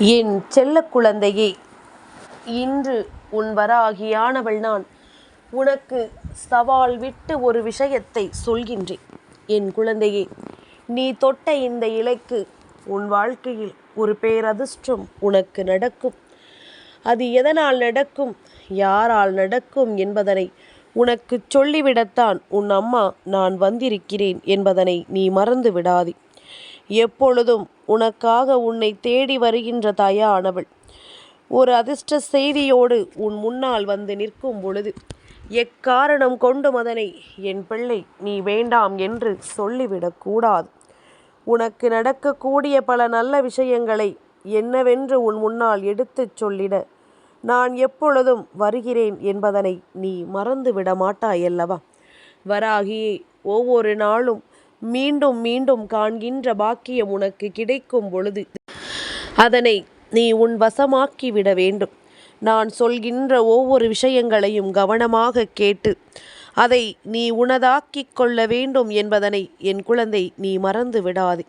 என் செல்ல குழந்தையே இன்று உன் வராகியானவள் நான். உனக்கு சவால் விட்டு ஒரு விஷயத்தை சொல்கின்றேன். என் குழந்தையே நீ தொட்ட இந்த இலைக்கு உன் வாழ்க்கையில் ஒரு பேரதிர்ஷ்டம் உனக்கு நடக்கும். அது எதனால் நடக்கும் யாரால் நடக்கும் என்பதனை உனக்கு சொல்லிவிடத்தான் உன் அம்மா நான் வந்திருக்கிறேன் என்பதனை நீ மறந்து விடாதே எப்பொழுதும் உனக்காக உன்னை தேடி வருகின்ற தாயானவள். ஒரு அதிர்ஷ்ட செய்தியோடு உன் முன்னால் வந்து நிற்கும் பொழுது எக்காரணம் கொண்டும் அதனை என் பிள்ளை நீ வேண்டாம் என்று சொல்லிவிடக்கூடாது உனக்கு நடக்கக்கூடிய பல நல்ல விஷயங்களை என்னவென்று உன் முன்னால் எடுத்துச் சொல்லிட நான் எப்பொழுதும் வருகிறேன் என்பதனை நீ மறந்து விட மாட்டாயல்லவா? வராகியே ஒவ்வொரு நாளும் மீண்டும் மீண்டும் காண்கின்ற பாக்கியம் உனக்கு கிடைக்கும் பொழுது. அதனை நீ உன் வசமாக்கி விட வேண்டும். நான் சொல்கின்ற ஒவ்வொரு விஷயங்களையும் கவனமாக கேட்டு அதை நீ உனதாக்கிக் கொள்ள வேண்டும் என்பதனை என் குழந்தை நீ மறந்து விடாது.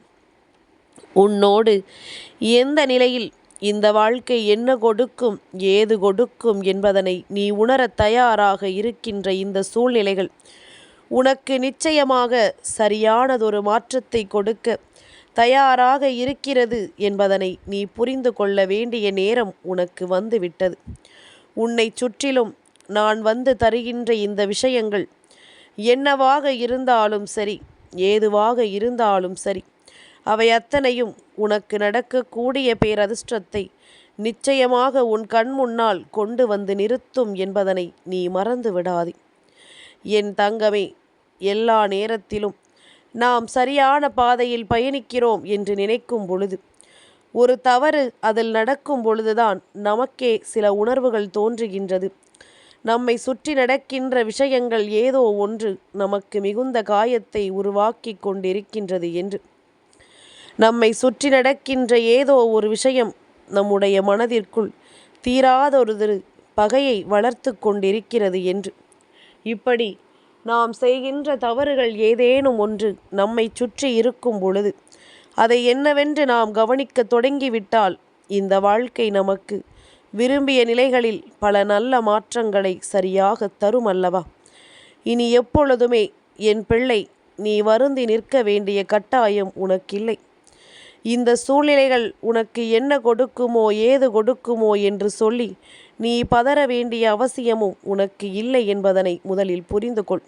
உன்னோடு எந்த நிலையில் இந்த வாழ்க்கை என்ன கொடுக்கும் ஏது கொடுக்கும் என்பதனை நீ உணரத் தயாராக இருக்கின்ற இந்த சூழ்நிலைகள் உனக்கு நிச்சயமாக சரியானதொரு மாற்றத்தை கொடுக்க தயாராக இருக்கிறது என்பதனை நீ புரிந்து கொள்ள வேண்டிய நேரம் உனக்கு வந்துவிட்டது. உன்னை சுற்றிலும் நான் வந்து தருகின்ற இந்த விஷயங்கள் என்னவாக இருந்தாலும் சரி ஏதுவாக இருந்தாலும் சரி அவை அத்தனையும் உனக்கு நடக்கக்கூடிய பேரதிர்ஷ்டத்தை நிச்சயமாக உன் கண் முன்னால் கொண்டு வந்து நிறுத்தும் என்பதனை நீ மறந்து விடாதே என் தங்கமே எல்லா நேரத்திலும் நாம் சரியான பாதையில் பயணிக்கிறோம் என்று நினைக்கும் பொழுது ஒரு தவறு அதில் நடக்கும் பொழுதுதான் நமக்கே சில உணர்வுகள் தோன்றுகின்றது. நம்மை சுற்றி நடக்கின்ற விஷயங்கள் ஏதோ ஒன்று நமக்கு மிகுந்த காயத்தை உருவாக்கி கொண்டிருக்கின்றது என்று. நம்மை சுற்றி நடக்கின்ற ஏதோ ஒரு விஷயம் நம்முடைய மனதிற்குள் தீராதொரு பகையை வளர்த்து கொண்டிருக்கிறது என்று. இப்படி நாம் செய்கின்ற தவறுகள் ஏதேனும் ஒன்று நம்மை சுற்றி இருக்கும் பொழுது அதை என்னவென்று நாம் கவனிக்க தொடங்கிவிட்டால் இந்த வாழ்க்கை நமக்கு விரும்பிய நிலைகளில் பல நல்ல மாற்றங்களை சரியாக தரும் அல்லவா இனி எப்பொழுதுமே என் பிள்ளை நீ வருந்தி நிற்க வேண்டிய கட்டாயம் உனக்கில்லை. இந்த சூழ்நிலைகள் உனக்கு என்ன கொடுக்குமோ ஏது கொடுக்குமோ என்று சொல்லி நீ பதற வேண்டிய அவசியமும் உனக்கு இல்லை என்பதனை முதலில் புரிந்து கொள்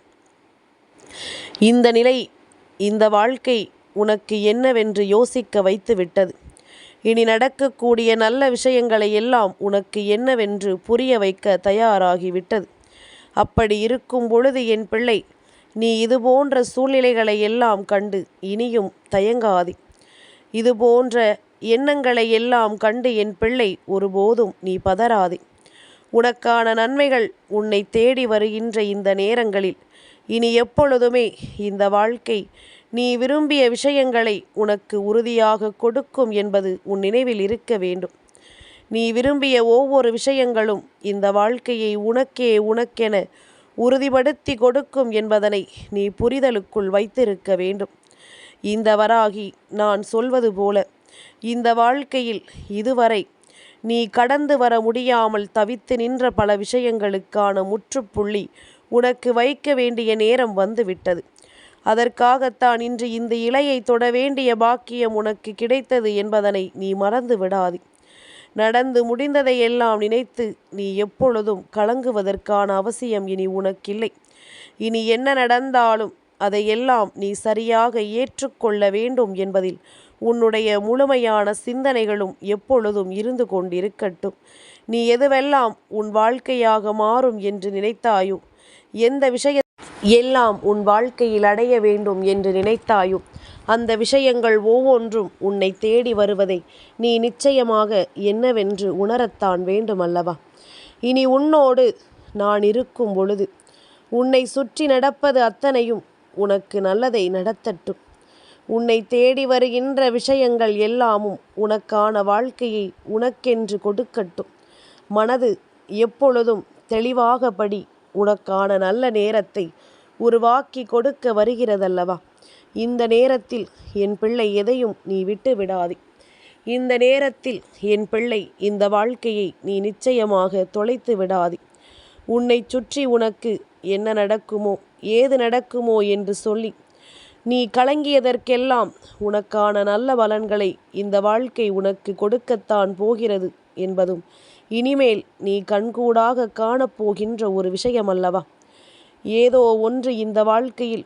இந்த நிலை இந்த வாழ்க்கை உனக்கு என்னவென்று யோசிக்க வைத்து விட்டது. இனி நடக்கக்கூடிய நல்ல விஷயங்களை எல்லாம் உனக்கு என்னவென்று புரிய வைக்க தயாராகிவிட்டது அப்படி இருக்கும் பொழுது என் பிள்ளை நீ இது போன்ற சூழ்நிலைகளை எல்லாம் கண்டு இனியும் தயங்காதே. இது போன்ற எண்ணங்களை எல்லாம் கண்டு என் பிள்ளை ஒருபோதும் நீ பதறாதே. உனக்கான நன்மைகள் உன்னை தேடி வருகின்ற இந்த நேரங்களில் இனி எப்பொழுதுமே இந்த வாழ்க்கை நீ விரும்பிய விஷயங்களை உனக்கு உறுதியாக கொடுக்கும் என்பது உன் நினைவில் இருக்க வேண்டும். நீ விரும்பிய ஒவ்வொரு விஷயங்களும் இந்த வாழ்க்கையை உனக்கே உனக்கென உறுதிப்படுத்தி கொடுக்கும் என்பதனை நீ புரிதலுக்குள் வைத்திருக்க வேண்டும். இந்த வராகி நான் சொல்வது போல இந்த வாழ்க்கையில் இதுவரை நீ கடந்து வர முடியாமல் தவித்து நின்ற பல விஷயங்களுக்கான முற்றுப்புள்ளி உனக்கு வைக்க வேண்டிய நேரம் வந்துவிட்டது. அதற்காகத்தான் இன்று இந்த இலையை தொட வேண்டிய பாக்கியம் உனக்கு கிடைத்தது என்பதனை நீ மறந்து விடாது. நடந்து முடிந்ததை எல்லாம் நினைத்து நீ எப்பொழுதும் கலங்குவதற்கான அவசியம் இனி உனக்கில்லை. இனி என்ன நடந்தாலும் அதையெல்லாம் நீ சரியாக ஏற்றுக்கொள்ள வேண்டும் என்பதில் உன்னுடைய முழுமையான சிந்தனைகளும் எப்பொழுதும் இருந்து கொண்டிருக்கட்டும். நீ எதுவெல்லாம் உன் வாழ்க்கையாக மாறும் என்று நினைத்தாயோ எந்த விஷய எல்லாம் உன் வாழ்க்கையில் அடைய வேண்டும் என்று நினைத்தாயும் அந்த விஷயங்கள் ஒவ்வொன்றும் உன்னை தேடி வருவதை நீ நிச்சயமாக என்னவென்று உணரத்தான் வேண்டுமல்லவா? இனி உன்னோடு நான் இருக்கும் பொழுது உன்னை சுற்றி நடப்பது அத்தனையும் உனக்கு நல்லதை நடத்தட்டும். உன்னை தேடி வருகின்ற விஷயங்கள் எல்லாமும் உனக்கான வாழ்க்கையை உனக்கென்று கொடுக்கட்டும். மனது எப்பொழுதும் தெளிவாகபடி உனக்கான நல்ல நேரத்தை உருவாக்கி கொடுக்க வருகிறதல்லவா? இந்த நேரத்தில் என் பிள்ளை எதையும் நீ விட்டு விடாதே. இந்த நேரத்தில் என் பிள்ளை இந்த வாழ்க்கையை நீ நிச்சயமாக தொலைத்து விடாதே. உன்னை சுற்றி உனக்கு என்ன நடக்குமோ ஏது நடக்குமோ என்று சொல்லி நீ கலங்கியதற்கெல்லாம் உனக்கான நல்ல பலன்களை இந்த வாழ்க்கை உனக்கு கொடுக்கத்தான் போகிறது என்பதும் இனிமேல் நீ கண்கூடாக காணப்போகின்ற ஒரு விஷயம் அல்லவா ஏதோ ஒன்று இந்த வாழ்க்கையில்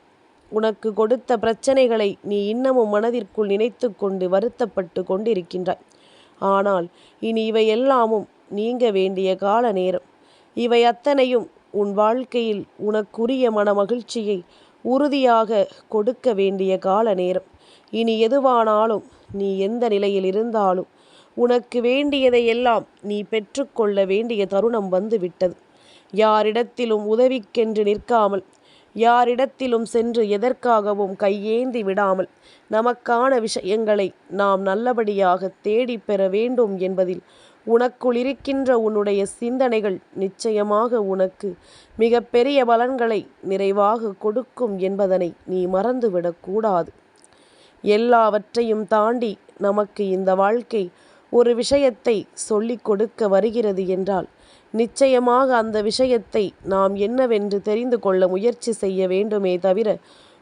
உனக்கு கொடுத்த பிரச்சனைகளை நீ இன்னமும் மனதிற்குள் நினைத்து கொண்டு வருத்தப்பட்டு கொண்டிருக்கின்றாய். ஆனால் இனி இவை எல்லாமும் நீங்க வேண்டிய கால நேரம். இவை அத்தனையும் உன் வாழ்க்கையில் உனக்குரிய மன மகிழ்ச்சியை உறுதியாக கொடுக்க வேண்டிய கால நேரம். இனி எதுவானாலும் நீ எந்த நிலையில் இருந்தாலும் உனக்கு வேண்டியதை எல்லாம் நீ பெற்றுக்கொள்ள வேண்டிய தருணம் வந்துவிட்டது. யாரிடத்திலும் உதவிக்கென்று நிற்காமல் யாரிடத்திலும் சென்று எதற்காகவும் கையேந்தி விடாமல் நமக்கான விஷயங்களை நாம் நல்லபடியாக தேடிப் பெற வேண்டும் என்பதில் உனக்குள் இருக்கின்ற உன்னுடைய சிந்தனைகள் நிச்சயமாக உனக்கு மிக பெரிய பலன்களை நிறைவாக கொடுக்கும் என்பதனை நீ மறந்துவிடக்கூடாது எல்லாவற்றையும் தாண்டி நமக்கு இந்த வாழ்க்கை ஒரு விஷயத்தை சொல்லிக் கொடுக்க வருகிறது என்றால் நிச்சயமாக அந்த விஷயத்தை நாம் என்னவென்று தெரிந்து கொள்ள முயற்சி செய்ய வேண்டுமே தவிர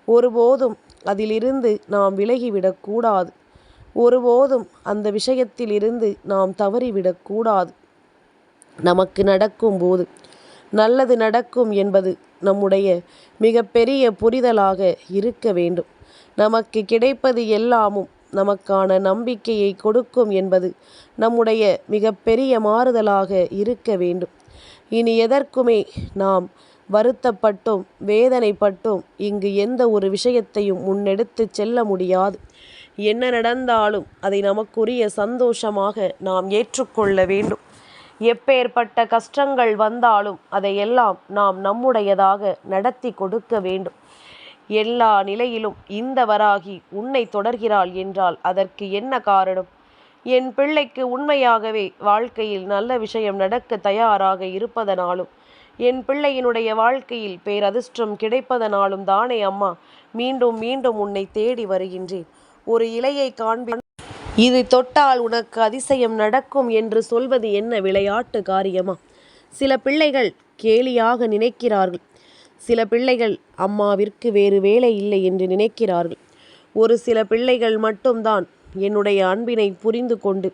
ஒருபோதும் அதிலிருந்து நாம் விலகிவிடக்கூடாது ஒருபோதும் அந்த விஷயத்திலிருந்து நாம் தவறிவிடக்கூடாது நமக்கு நடக்கும் போது நல்லது நடக்கும் என்பது நம்முடைய மிகப்பெரிய புரிதலாக இருக்க வேண்டும். நமக்கு கிடைப்பது எல்லாமும் நமக்கான நம்பிக்கையை கொடுக்கும் என்பது நம்முடைய மிகப்பெரிய மாறுதலாக இருக்க வேண்டும். இனி எதற்குமே நாம் வருத்தப்பட்டும் வேதனைப்பட்டும் இங்கு எந்த ஒரு விஷயத்தையும் முன்னெடுத்து செல்ல முடியாது. என்ன நடந்தாலும் அதை நமக்குரிய சந்தோஷமாக நாம் ஏற்றுக்கொள்ள வேண்டும். எப்பேற்பட்ட கஷ்டங்கள் வந்தாலும் அதையெல்லாம் நாம் நம்முடையதாக நடத்தி கொடுக்க வேண்டும். எல்லா நிலையிலும் இந்த வராகி உன்னை தொடர்கிறாள் என்றால் அதற்கு என்ன காரணம்? என் பிள்ளைக்கு உண்மையாகவே வாழ்க்கையில் நல்ல விஷயம் நடக்க தயாராக இருப்பதனாலும் என் பிள்ளையினுடைய வாழ்க்கையில் பேரதிர்ஷ்டம் கிடைப்பதனாலும் தானே அம்மா மீண்டும் மீண்டும் உன்னை தேடி வருகின்றேன். ஒரு இலையை காண்பி இது தொட்டால் உனக்கு அதிசயம் நடக்கும் என்று சொல்வது என்ன விளையாட்டு காரியமா? சில பிள்ளைகள் கேலியாக நினைக்கிறார்கள். சில பிள்ளைகள் அம்மாவிற்கு வேறு வேலை இல்லை என்று நினைக்கிறார்கள். ஒரு சில பிள்ளைகள் மட்டும்தான் என்னுடைய அன்பினை புரிந்து கொண்டு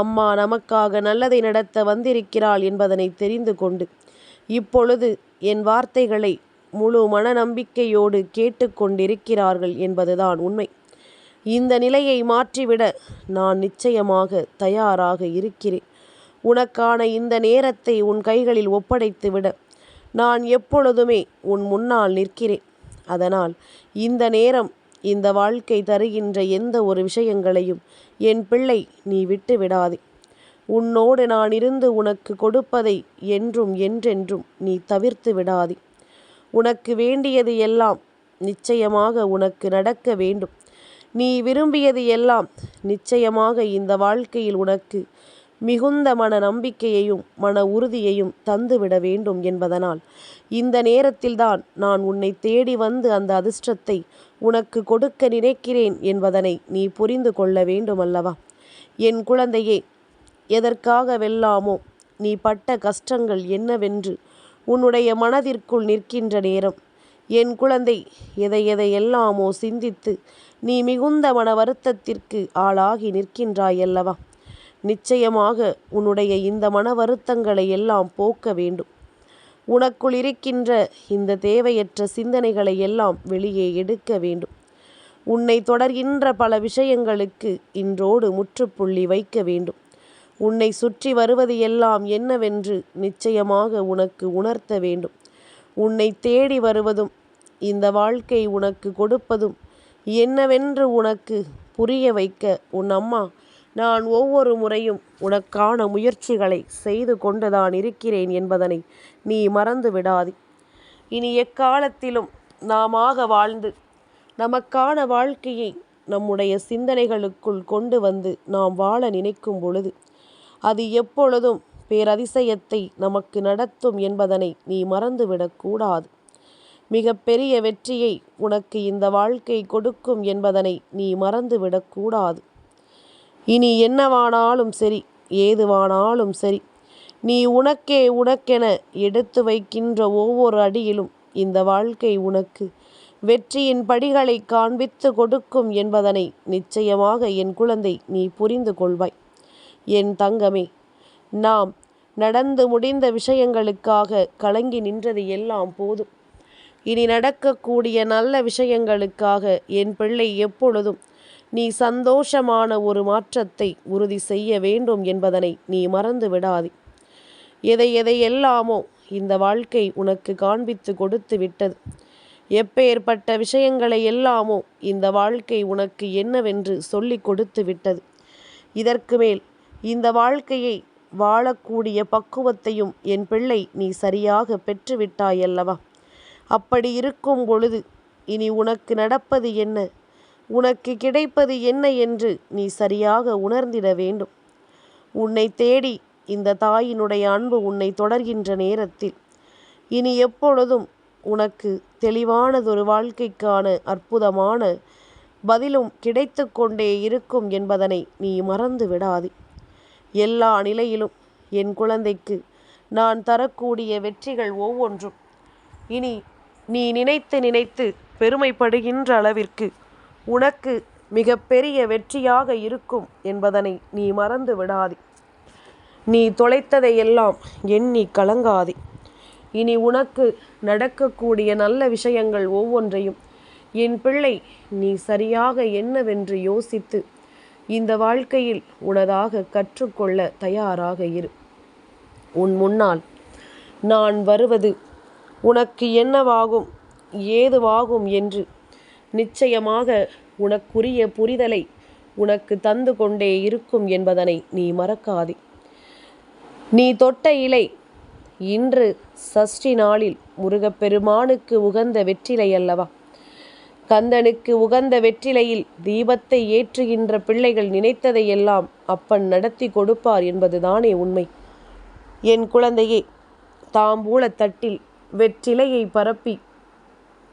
அம்மா நமக்காக நல்லதை நடத்த வந்திருக்கிறாள் என்பதனை தெரிந்து கொண்டு இப்பொழுது என் வார்த்தைகளை முழு மன நம்பிக்கையோடு கேட்டுக்கொண்டிருக்கிறார்கள் என்பதுதான் உண்மை. இந்த நிலையை மாற்றிவிட நான் நிச்சயமாக தயாராக இருக்கிறேன். உனக்கான இந்த நேரத்தை உன் கைகளில் ஒப்படைத்துவிட நான் எப்பொழுதுமே உன் முன்னால் நிற்கிறேன். அதனால் இந்த நேரம் இந்த வாழ்க்கை தருகின்ற எந்த ஒரு விஷயங்களையும் என் பிள்ளை நீ விட்டு விடாதே. உன்னோடு நான் இருந்து உனக்கு கொடுப்பதை என்றும் என்றென்றும் நீ தவிர்த்து விடாதே. உனக்கு வேண்டியது எல்லாம் நிச்சயமாக உனக்கு நடக்க வேண்டும். நீ விரும்பியது எல்லாம் நிச்சயமாக இந்த வாழ்க்கையில் உனக்கு மிகுந்த மன நம்பிக்கையையும் மன உறுதியையும் தந்துவிட வேண்டும் என்பதனால் இந்த நேரத்தில்தான் நான் உன்னை தேடி வந்து அந்த அதிர்ஷ்டத்தை உனக்கு கொடுக்க நினைக்கிறேன் என்பதனை நீ புரிந்து கொள்ள வேண்டும் அல்லவா என் குழந்தையே எதற்காக வெல்லாமோ நீ பட்ட கஷ்டங்கள் என்னவென்று உன்னுடைய மனதிற்குள் நிற்கின்ற நேரம். என் குழந்தை எதை எதை எல்லாமோ சிந்தித்து நீ மிகுந்த மன வருத்தத்திற்கு ஆளாகி நிற்கின்றாய் அல்லவா நிச்சயமாக உன்னுடைய இந்த மன வருத்தங்களை எல்லாம் போக்க வேண்டும். உனக்குள் இருக்கின்ற இந்த தேவையற்ற சிந்தனைகளை எல்லாம் வெளியே எடுக்க வேண்டும். உன்னை தொடர்கின்ற பல விஷயங்களுக்கு இன்றோடு முற்றுப்புள்ளி வைக்க வேண்டும். உன்னை சுற்றி வருவது எல்லாம் என்னவென்று நிச்சயமாக உனக்கு உணர்த்த வேண்டும். உன்னை தேடி வருவதும் இந்த வாழ்க்கை உனக்கு கொடுப்பதும் என்னவென்று உனக்கு புரிய வைக்க உன் அம்மா நான் ஒவ்வொரு முறையும் உனக்கான முயற்சிகளை செய்து கொண்டுதான் இருக்கிறேன் என்பதனை நீ மறந்து விடாதே. இனி எக்காலத்திலும் நாமாக வாழ்ந்து நமக்கான வாழ்க்கையை நம்முடைய சிந்தனைகளுக்குள் கொண்டு வந்து நாம் வாழ நினைக்கும் பொழுது அது எப்பொழுதும் பேரதிசயத்தை நமக்கு நடத்தும் என்பதனை நீ மறந்துவிடக்கூடாது மிக பெரிய வெற்றியை உனக்கு இந்த வாழ்க்கை கொடுக்கும் என்பதனை நீ மறந்துவிடக்கூடாது இனி என்னவானாலும் சரி ஏதுவானாலும் சரி நீ உனக்கே உனக்கென எடுத்து வைக்கின்ற ஒவ்வொரு அடியிலும் இந்த வாழ்க்கை உனக்கு. வெற்றியின் படிகளை காண்பித்து கொடுக்கும் என்பதனை நிச்சயமாக என் குழந்தை நீ புரிந்து கொள்வாய். என் தங்கமே நாம் நடந்து முடிந்த விஷயங்களுக்காக கலங்கி நின்றது எல்லாம் போதும். இனி நடக்கக்கூடிய நல்ல விஷயங்களுக்காக என் பிள்ளை எப்பொழுதும் நீ சந்தோஷமான ஒரு மாற்றத்தை உறுதி செய்ய வேண்டும் என்பதனை நீ மறந்து விடாதே. எதை எதை எல்லாமோ இந்த வாழ்க்கை உனக்கு காண்பித்து கொடுத்து விட்டது. எப்பேற்பட்ட விஷயங்களை எல்லாமோ இந்த வாழ்க்கை உனக்கு என்னவென்று சொல்லி கொடுத்து விட்டது. இதற்கு மேல் இந்த வாழ்க்கையை வாழக்கூடிய பக்குவத்தையும் என் பிள்ளை நீ சரியாக பெற்றுவிட்டாயல்லவா? அப்படி இருக்கும் பொழுது இனி உனக்கு நடப்பது என்ன? உனக்கு கிடைப்பது என்ன என்று நீ சரியாக உணர்ந்திட வேண்டும். உன்னை தேடி இந்த தாயினுடைய அன்பு உன்னை தொடர்கின்ற நேரத்தில் இனி எப்பொழுதும் உனக்கு தெளிவானதொரு வாழ்க்கைக்கான அற்புதமான பதிலும் கிடைத்து கொண்டே இருக்கும் என்பதனை நீ மறந்து விடாதே. எல்லா நிலையிலும் என் குழந்தைக்கு நான் தரக்கூடிய வெற்றிகள் ஒவ்வொன்றும். இனி நீ நினைத்து நினைத்து பெருமைப்படுகின்ற அளவிற்கு உனக்கு மிக பெரிய வெற்றியாக இருக்கும் என்பதனை நீ மறந்து விடாதே. நீ தொலைத்ததையெல்லாம் எண்ணி கலங்காதே. இனி உனக்கு நடக்கக்கூடிய நல்ல விஷயங்கள் ஒவ்வொன்றையும் என் பிள்ளை நீ சரியாக என்னவென்று யோசித்து இந்த வாழ்க்கையில் உனதாக கற்றுக்கொள்ள தயாராக இரு. உன் முன்னால் நான் வருவது உனக்கு என்னவாகும் ஏதுவாகும் என்று நிச்சயமாக உனக்குரிய புரிதலை உனக்கு தந்து கொண்டே இருக்கும் என்பதனை நீ மறக்காதே. நீ தொட்ட இலை இன்று சஷ்டி நாளில் முருகப்பெருமானுக்கு உகந்த வெற்றிலை அல்லவா? கந்தனுக்கு உகந்த வெற்றிலையில் தீபத்தை ஏற்றுகின்ற பிள்ளைகள் நினைத்ததையெல்லாம் அப்பன் நடத்தி கொடுப்பார் என்பதுதானே உண்மை. என் குழந்தையே தாம்பூலத்தட்டில் வெற்றிலையை பரப்பி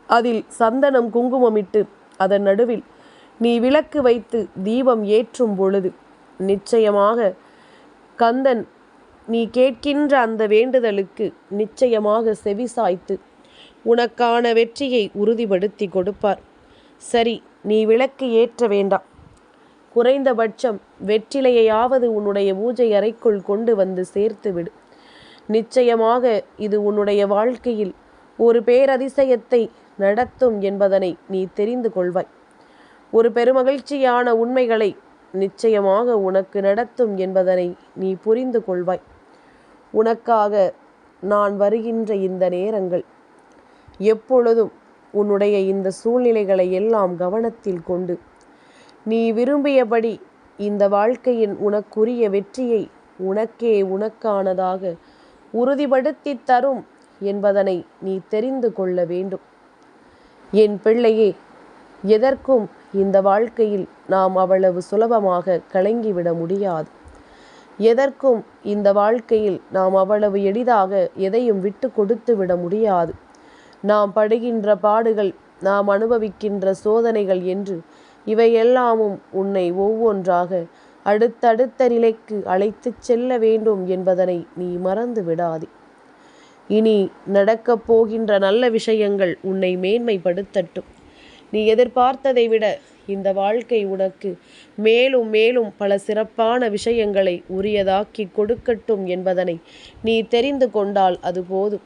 அதில் சந்தனம் குங்குமமிட்டு அதன் நடுவில் நீ விளக்கு வைத்து தீபம் ஏற்றும் பொழுது நிச்சயமாக கந்தன் நீ கேட்கின்ற அந்த வேண்டுதலுக்கு நிச்சயமாக செவிசாய்த்து உனக்கான வெற்றியை உறுதிப்படுத்தி கொடுப்பார். சரி நீ விளக்கு ஏற்ற வேண்டாம். குறைந்தபட்சம் வெற்றிலையாவது உன்னுடைய பூஜை அறைக்குள் கொண்டு வந்து சேர்த்து விடு. நிச்சயமாக இது உன்னுடைய வாழ்க்கையில் ஒரு பேரதிசயத்தை நடத்தும் என்பதனை நீ தெரிந்து கொள்வாய். ஒரு பெருமகிழ்ச்சியான உண்மைகளை நிச்சயமாக உனக்கு நடத்தும் என்பதனை நீ புரிந்து கொள்வாய். உனக்காக நான் வருகின்ற இந்த நேரங்கள் எப்பொழுதும் உன்னுடைய இந்த சூழ்நிலைகளை எல்லாம் கவனத்தில் கொண்டு நீ விரும்பியபடி இந்த வாழ்க்கையின் உனக்குரிய வெற்றியை உனக்கே உனக்கானதாக உறுதிப்படுத்தி தரும் என்பதனை நீ தெரிந்து கொள்ள வேண்டும். என் பிள்ளையே எதற்கும் இந்த வாழ்க்கையில் நாம் அவ்வளவு சுலபமாக கலங்கிவிட முடியாது. எதற்கும் இந்த வாழ்க்கையில் நாம் அவ்வளவு எளிதாக எதையும் விட்டு கொடுத்து விட முடியாது. நாம் படுகின்ற பாடுகள் நாம் அனுபவிக்கின்ற சோதனைகள் என்று இவையெல்லாமும் உன்னை ஒவ்வொன்றாக அடுத்தடுத்த நிலைக்கு அழைத்துச் செல்ல வேண்டும் என்பதனை நீ மறந்து விடாதே இனி நடக்கப் போகின்ற நல்ல விஷயங்கள் உன்னை மேன்மைப்படுத்தட்டும். நீ எதிர்பார்த்ததை விட இந்த வாழ்க்கை உனக்கு மேலும் மேலும் பல சிறப்பான விஷயங்களை உரியதாக்கி கொடுக்கட்டும் என்பதனை நீ தெரிந்து கொண்டால் அது போதும்.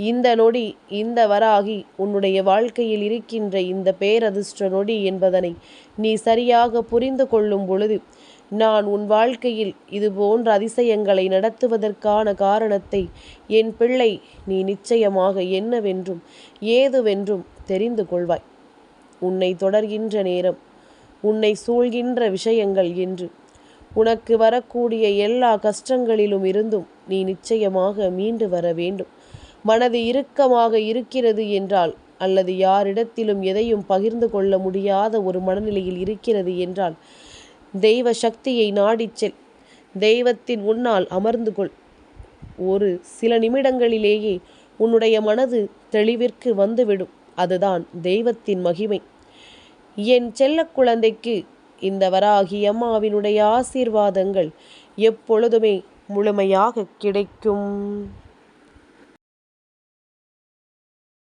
இந்த நொடி இந்த வராகி உன்னுடைய வாழ்க்கையில் இருக்கின்ற இந்த பேரதிர்ஷ்ட நொடி என்பதனை நீ சரியாக புரிந்து கொள்ளும் பொழுது நான் உன் வாழ்க்கையில் இது போன்ற அதிசயங்களை நடத்துவதற்கான காரணத்தை என் பிள்ளை நீ நிச்சயமாக என்னவென்றும் ஏதுவென்றும் தெரிந்து கொள்வாய். உன்னை தொடர்கின்ற நேரம் உன்னை சூழ்கின்ற விஷயங்கள் என்று. உனக்கு வரக்கூடிய எல்லா கஷ்டங்களிலும் இருந்தும் நீ நிச்சயமாக மீண்டு வர வேண்டும். மனது இறுக்கமாக இருக்கிறது என்றால் அல்லது யாரிடத்திலும் எதையும் பகிர்ந்து கொள்ள முடியாத ஒரு மனநிலையில் இருக்கிறது என்றால் தெய்வ சக்தியை நாடிச் செல். தெய்வத்தின் முன்னால் அமர்ந்து கொள். ஒரு சில நிமிடங்களிலேயே உன்னுடைய மனது தெளிவிற்கு வந்துவிடும். அதுதான் தெய்வத்தின் மகிமை. என் செல்ல குழந்தைக்கு இந்த வராகி அம்மாவினுடைய ஆசீர்வாதங்கள் எப்பொழுதுமே முழுமையாக கிடைக்கும்.